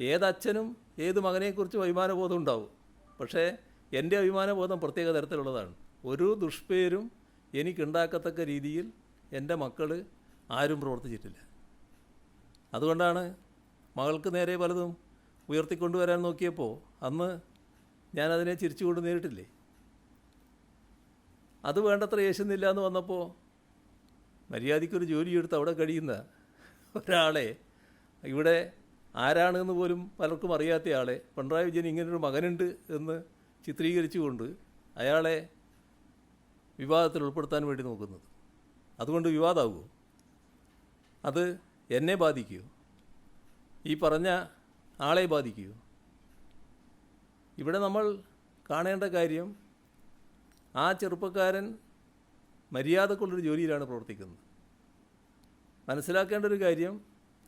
ഏതച്ഛനും ഏത് മകനെക്കുറിച്ചും അഭിമാനബോധം ഉണ്ടാവും. പക്ഷേ എന്റെ അഭിമാനബോധം പ്രത്യേക തരത്തിലുള്ളതാണ്. ഒരു ദുഷ്പേരും എനിക്കുണ്ടാക്കത്തക്ക രീതിയിൽ എന്റെ മക്കൾ ആരും പ്രവർത്തിച്ചിട്ടില്ല. അതുകൊണ്ടാണ് മകൾക്ക് നേരെ പലതും ഉയർത്തിക്കൊണ്ടുവരാൻ നോക്കിയപ്പോൾ അന്ന് ഞാനതിനെ ചിരിച്ചുകൊണ്ട് നേരിട്ടില്ലേ? അത് വേണ്ടത്ര യേശുന്നില്ല എന്ന് വന്നപ്പോൾ മര്യാദയ്ക്കൊരു ജോലിയെടുത്ത് അവിടെ കഴിയുന്ന ഒരാളെ ഇവിടെ ആരാണെന്ന് പോലും പലർക്കും അറിയാത്ത ആളെ. പിണറായി വിജയൻ ഇങ്ങനൊരു മകനുണ്ട് എന്ന് ചിത്രീകരിച്ചുകൊണ്ട് അയാളെ വിവാദത്തിൽ ഉൾപ്പെടുത്താൻ വേണ്ടി നോക്കുന്നത്. അതുകൊണ്ട് വിവാദമാകുമോ അത് എന്നെ ബാധിക്കുമോ ഈ പറഞ്ഞ ആളെ ബാധിക്കുമോ ഇവിടെ നമ്മൾ കാണേണ്ട കാര്യം ആ ചെറുപ്പക്കാരൻ മര്യാദക്കുള്ളൊരു ജോലിയിലാണ് പ്രവർത്തിക്കുന്നത്. മനസ്സിലാക്കേണ്ട ഒരു കാര്യം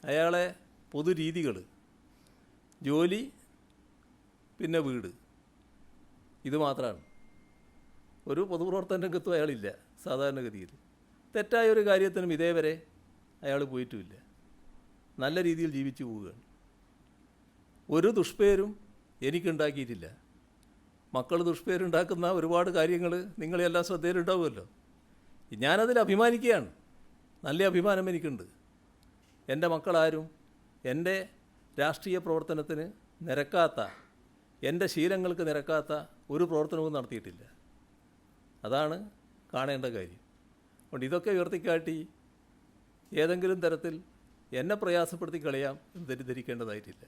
അയാളെ പൊതുരീതികൾ. ജോലി പിന്നെ വീട്. ഇത് മാത്രമാണ് ഒരു പൊതുപ്രവർത്തന രംഗത്തും അയാളില്ല സാധാരണഗതിയിൽ. തെറ്റായ ഒരു കാര്യത്തിനും ഇതേവരെ അയാൾ പോയിട്ടുമില്ല. നല്ല രീതിയിൽ ജീവിച്ചു പോവുകയാണ്. ഒരു ദുഷ്പേരും എനിക്കുണ്ടാക്കിയിട്ടില്ല. മക്കൾ ദുഷ്പേരുണ്ടാക്കുന്ന ഒരുപാട് കാര്യങ്ങൾ നിങ്ങളെല്ലാം ശ്രദ്ധയിലുണ്ടാവുമല്ലോ. ഞാനതിൽ അഭിമാനിക്കുകയാണ്. നല്ല അഭിമാനം എനിക്കുണ്ട്. എന്റെ മക്കളാരും എന്റെ രാഷ്ട്രീയ പ്രവർത്തനത്തിന് നിരക്കാത്ത എന്റെ ശീലങ്ങൾക്ക് നിരക്കാത്ത ഒരു പ്രവർത്തനവും നടത്തിയിട്ടില്ല. അതാണ് കാണേണ്ട കാര്യം. അതുകൊണ്ട് ഇതൊക്കെ ഉയർത്തിക്കാട്ടി ഏതെങ്കിലും തരത്തിൽ എന്നെ പ്രയാസപ്പെടുത്തി കളയാം എന്ന് തെറ്റിദ്ധരിക്കേണ്ടതായിട്ടില്ല.